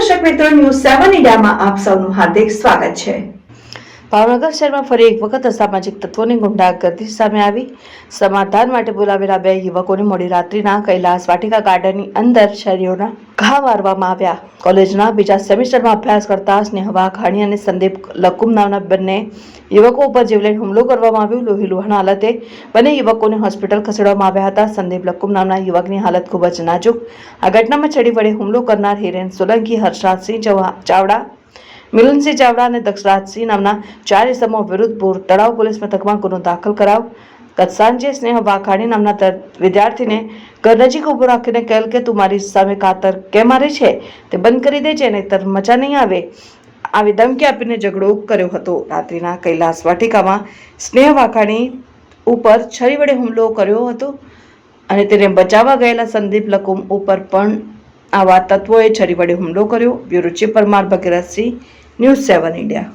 મિત્રો ન્યૂઝ સેવન ઇન્ડિયામાં આપ સૌનું હાર્દિક સ્વાગત છે. ભાવનગર શહેરમાં ફરી એક વખત અસામાજિક તત્વોની ગુંડાગર્દી સામે આવી. સમાધાન માટે બોલાવેલા બે યુવકોને મોડી રાત્રિના કૈલાસ વાટિકા ગાર્ડનની અંદર શરીરોના ઘા મારવામાં આવ્યા. કોલેજના બીજા સેમિસ્ટરમાં અભ્યાસ કરતા સ્નેહવા ઘાણી અને સંદીપ લકુમ નામના બંને યુવકો ઉપર જીવલેણ હુમલો કરવામાં આવ્યો. લોહી લુહાણ હાલતે બંને યુવકોને હોસ્પિટલ ખસેડવામાં આવ્યા હતા. સંદીપ લકુમ નામના યુવકની હાલત ખૂબ જ નાજુક. આ ઘટનામાં છડી વડે હુમલો કરનાર હિરેન સોલંકી, હર્ષરાજસિંહ ચાવડા, મિલનસિંહ ચાવડા અને દક્ષરાજસિંહ નામના ચાર ઇસમો વિરુદ્ધ બોર તળાવ પોલીસ મથકમાં ગુનો દાખલ કરાવ ગત સ્નેહ વાઘાણી નામના વિદ્યાર્થીને ઘર નજીક ઊભો રાખીને કહેલ કે, તું મારી સામે કાતર કેમ મારે છે? તે બંધ કરી દેજે, નહીતર મજા નહીં આવે. આવી ધમકી આપીને ઝઘડો કર્યો હતો. રાત્રિના કૈલાસ વાટિકામાં સ્નેહ વાઘાણી ઉપર છરી વડે હુમલો કર્યો હતો અને તેને બચાવવા ગયેલા સંદીપ લકુમ ઉપર પણ આવા તત્વોએ છરી વડે હુમલો કર્યો. Bureau chief Parmar Bhagirathsinh, news seven India.